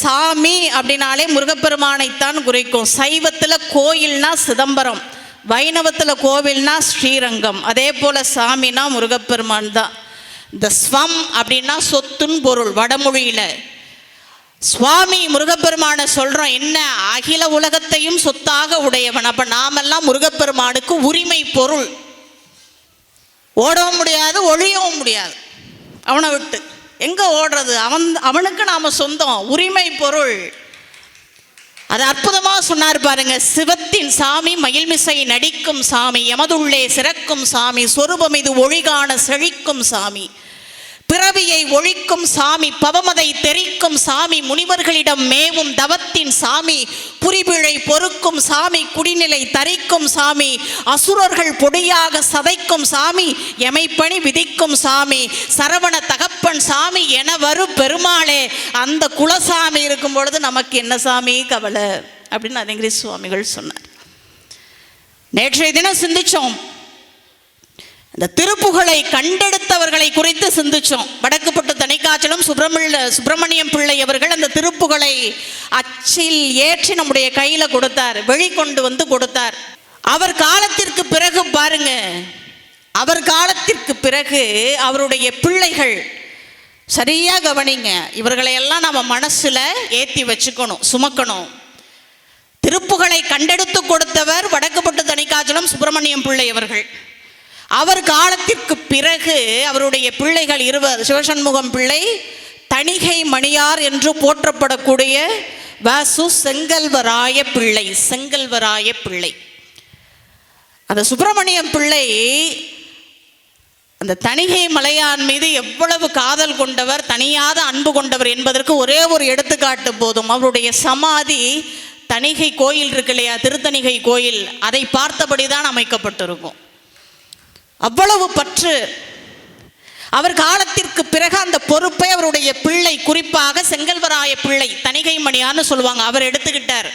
சாமி அப்படின்னாலே முருகப்பெருமானைத்தான் குறிக்கும். சைவத்தில் கோயில்னா சிதம்பரம் வைணவத்தில் கோவில்னா ஸ்ரீரங்கம் அதே போல் சாமினா முருகப்பெருமான் தான். இந்த ஸ்வம் அப்படின்னா சொத்துன்னு பொருள் வடமொழியில். சுவாமி முருகப்பெருமானை சொல்கிறோம் என்ன? அகில உலகத்தையும் சொத்தாக உடையவன். அப்போ நாமெல்லாம் முருகப்பெருமானுக்கு உரிமை பொருள். ஓடவும் முடியாது ஒழியவும் முடியாது. அவனை விட்டு. எங்கே ஓடுறது? அவன் அவனுக்கு நாம் சொந்தம் உரிமை பொருள். அது அற்புதமாக சொன்னார் பாருங்க. சிவத்தின் சாமி மயில்மிசை நடிக்கும் சாமி எமதுள்ளே சிறக்கும் சாமி சொரூபம் இது ஒழிகான செழிக்கும் சாமி. பிறவியை ஒழிக்கும் சாமி பவமதை தெரிக்கும் சாமி முனிவர்களிடம் மேவும் தவத்தின் சாமி புரிபிழை பொறுக்கும் சாமி குடிநிலை தரிக்கும் சாமி அசுரர்கள் பொடியாக சதைக்கும் சாமி எமைப்பணி விதிக்கும் சாமி சரவண தகப்பன் சாமி என வரு பெருமாளே. அந்த குலசாமி இருக்கும் பொழுது நமக்கு என்ன சாமி? கவலை. அப்படின்னு அதங்கிரி சுவாமிகள் சொன்னார். நேற்றைய தினம் சிந்திச்சோம். இந்த திருப்புகளை கண்டெடுத்தவர்களை குறித்து சிந்திச்சோம். வடக்குப்பட்டு தணிக்காச்சலம் சுப்பிரமணிய சுப்பிரமணியம் பிள்ளை அவர்கள் அந்த திருப்புகளை அச்சில் ஏற்றி நம்முடைய கையில கொடுத்தார். வெளிக்கொண்டு வந்து கொடுத்தார். அவர் காலத்திற்கு பிறகு பாருங்க. அவர் காலத்திற்கு பிறகு அவருடைய பிள்ளைகள் சரியாக கவனிங்க. இவர்களை எல்லாம் நம்ம மனசுல ஏத்தி வச்சுக்கணும் சுமக்கணும். திருப்புகளை கண்டெடுத்து கொடுத்தவர் வடக்குப்பட்டு தணிக்காச்சலம் சுப்பிரமணியம் பிள்ளை அவர்கள். அவர் காலத்திற்கு பிறகு அவருடைய பிள்ளைகள் இருவர் சிவசண்முகம் பிள்ளை தணிகை மணியார் என்று போற்றப்படக்கூடிய வாசு செங்கல்வராய பிள்ளை செங்கல்வராய பிள்ளை. அந்த சுப்பிரமணியம் பிள்ளை அந்த தணிகை மலையான் மீது எவ்வளவு காதல் கொண்டவர் தனியாத அன்பு கொண்டவர் என்பதற்கு ஒரே ஒரு எடுத்துக்காட்டு போதும். அவருடைய சமாதி தணிகை கோயில் இருக்கு இல்லையா? திருத்தணிகை கோயில். அதை பார்த்தபடி தான் அமைக்கப்பட்டிருக்கும். அவ்வளவு பற்று. அவர் காலத்திற்கு பிறகு அந்த பொறுப்பை அவருடைய பிள்ளை குறிப்பாக செங்கல்வராய பிள்ளை தணிகை மணியான்னு சொல்லுவாங்க அவர் எடுத்துக்கிட்டார்.